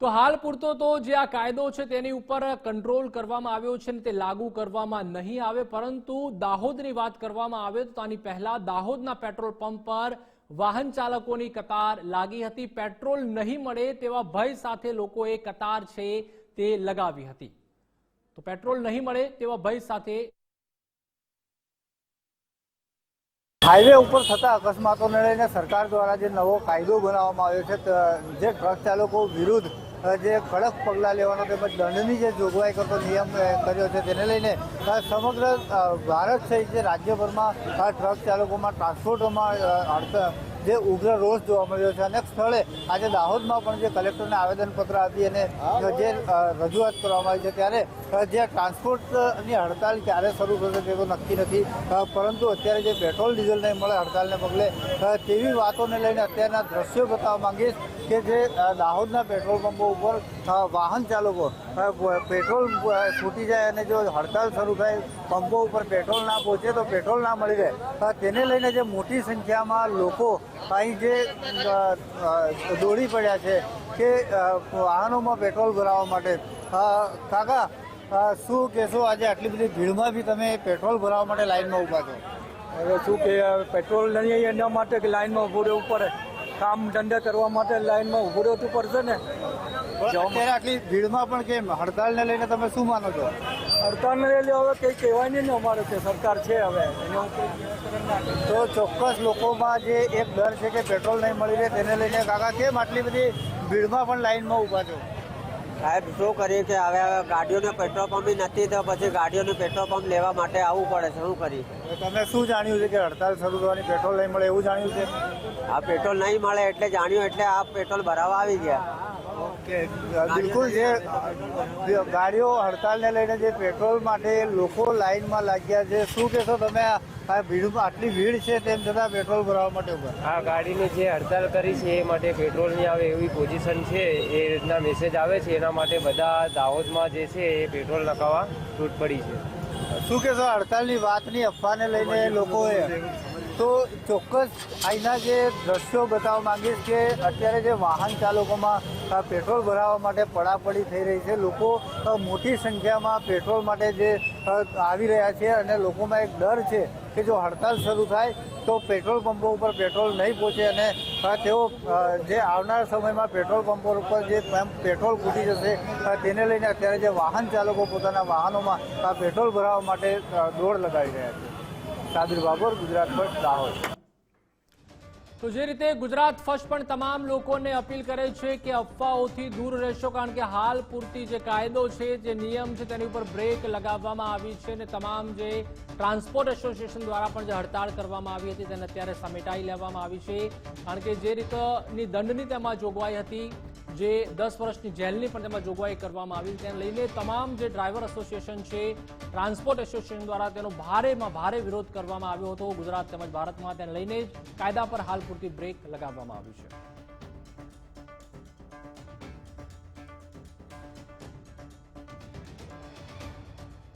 તો હાલ પૂરતો તો જે આ કાયદો છે તેની ઉપર કંટ્રોલ કરવામાં આવ્યો છે ને તે લાગુ કરવામાં નહીં આવે, પરંતુ દાહોદની વાત કરવામાં આવે તો આની પહેલા દાહોદના પેટ્રોલ પંપ પર વાહન ચાલકોની કતાર લાગી હતી. પેટ્રોલ નહીં મળે તેવા ભય સાથે લોકોએ કતાર છે તે લગાવી હતી. તો પેટ્રોલ નહીં મળે તેવા ભય સાથે હાઈવે ઉપર થતા અકસ્માતોને લઈને સરકાર દ્વારા જે નવો કાયદો બનાવવામાં આવ્યો છે જે ટ્રક ચાલકો વિરુદ્ધ જે કડક પગલાં લેવાનો તેમજ દંડની જે જોગવાઈ કરતો નિયમ કર્યો છે તેને લઈને સમગ્ર ભારત સહિત જે રાજ્યભરમાં ટ્રક ચાલકોમાં ટ્રાન્સપોર્ટમાં અ, હડતાલ જે ઉગ્ર રોષ જોવા મળ્યો છે અનેક સ્થળે આજે દાહોદમાં પણ જે કલેક્ટરને આવેદનપત્ર આપી અને જે રજૂઆત કરવામાં આવી છે ત્યારે જે ટ્રાન્સપોર્ટની હડતાલ ક્યારે શરૂ થશે તે તો નક્કી નથી. પરંતુ અત્યારે જે પેટ્રોલ ડીઝલ નહીં મળે હડતાલને પગલે તેવી વાતોને લઈને અત્યારના દ્રશ્યો બતાવવા માંગીશ કે જે દાહોદના પેટ્રોલ પંપો ઉપર વાહન ચાલકો પેટ્રોલ ફૂટી જાય અને જો હડતાલ શરૂ થાય પંપો ઉપર પેટ્રોલ ના પહોંચે તો પેટ્રોલ ના મળી રહે. તેને લઈને જે મોટી સંખ્યામાં લોકો અહીં જે દોડી પડ્યા છે કે વાહનોમાં પેટ્રોલ ભરાવવા માટે. કાકા શું કહેશો આજે આટલી બધી ભીડમાં બી તમે પેટ્રોલ ભરાવવા માટે લાઈનમાં ઊભા છો? હવે શું કે પેટ્રોલ નહીં એના માટે કે લાઈનમાં ઊભો રહેવું પડે. કામ ધંધા કરવા માટે લાઈનમાં ઊભું રહેવું પડશે ને? અત્યારે આટલી ભીડમાં પણ કેમ? હડતાલને લઈને તમે શું માનો છો? હડતાલને લઈને હવે કંઈ કહેવાય નહીં ને અમારે કે સરકાર છે હવે. તો ચોક્કસ લોકોમાં જે એક ડર છે કે પેટ્રોલ નહીં મળી રહે તેને લઈને કાકા કેમ આટલી બધી ભીડમાં પણ લાઈનમાં ઊભા છો? સાહેબ શું કરીએ કે હવે હવે ગાડીઓને પેટ્રોલ પંપ નથી તો પછી ગાડીઓને પેટ્રોલ પંપ લેવા માટે આવવું પડે છે. શું કરી તમે શું જાણ્યું છે કે હડતાલ શરૂ થવાની પેટ્રોલ નહીં મળે એવું જાણ્યું છે? આ પેટ્રોલ નહીં મળે એટલે જાણ્યું એટલે આ પેટ્રોલ ભરાવા આવી ગયા. બિલકુલ જે ગાડીઓ હડતાલને લઈને જે પેટ્રોલ માટે લોકો લાઈનમાં લાગ્યા છે શું કહેશો તમે? આ ભીડમાં આટલી ભીડ છે તેમ છતાં પેટ્રોલ ભરાવા માટે આ ગાડીની જે હડતાલ કરી છે એ માટે પેટ્રોલ નહીં આવે એવી પોઝિશન છે એ રીતના મેસેજ આવે છે એના માટે બધા દાહોદમાં જે છે એ પેટ્રોલ નખાવા છૂટ પડી છે. શું કહેશો હડતાલની વાતની અફવાને લઈને લોકોએ? તો ચોક્કસ અહીંના જે દ્રશ્યો બતાવવા માંગીશ કે અત્યારે જે વાહન ચાલકોમાં પેટ્રોલ ભરાવવા માટે પડાપડી થઈ રહી છે. લોકો મોટી સંખ્યામાં પેટ્રોલ માટે જે આવી રહ્યા છે અને લોકોમાં એક ડર છે કે જો હડતાલ શરૂ થાય તો પેટ્રોલ પંપો ઉપર પેટ્રોલ નહીં પહોંચે અને તેઓ જે આવનાર સમયમાં પેટ્રોલ પંપો ઉપર જે પેટ્રોલ ખૂટી જશે તેને લઈને અત્યારે જે વાહન ચાલકો પોતાના વાહનોમાં આ પેટ્રોલ ભરાવવા માટે દોડ લગાવી રહ્યા છે. સાબિર બાબર, ગુજરાત પર દાહોદ તો જે રીતે ગુજરાત ફર્સ્ટ પણ તમામ લોકોને અપીલ કરે છે કે અફવાઓથી દૂર રહેશો, કારણ કે હાલ પૂરતી જે કાયદો છે, જે નિયમ છે, તેની ઉપર બ્રેક લગાવવામાં આવી છે અને તમામ જે ટ્રાન્સપોર્ટ એસોસિએશન દ્વારા પણ જે હડતાળ કરવામાં આવી હતી, તેને અત્યારે સમેટાઈ લેવામાં આવી છે. કારણ કે જે રીતની દંડની તેમાં જોગવાઈ હતી, જે દસ વર્ષની જેલની પણ તેમાં જોગવાઈ કરવામાં આવી તેને લઈને તમામ જે ડ્રાઈવર એસોસિએશન છે, ટ્રાન્સપોર્ટ એસોસિએશન દ્વારા તેનો ભારેમાં ભારે વિરોધ કરવામાં આવ્યો હતો. ગુજરાત તેમજ ભારતમાં તેને લઈને કાયદા પર હાલ પૂરતી બ્રેક લગાવવામાં આવી છે.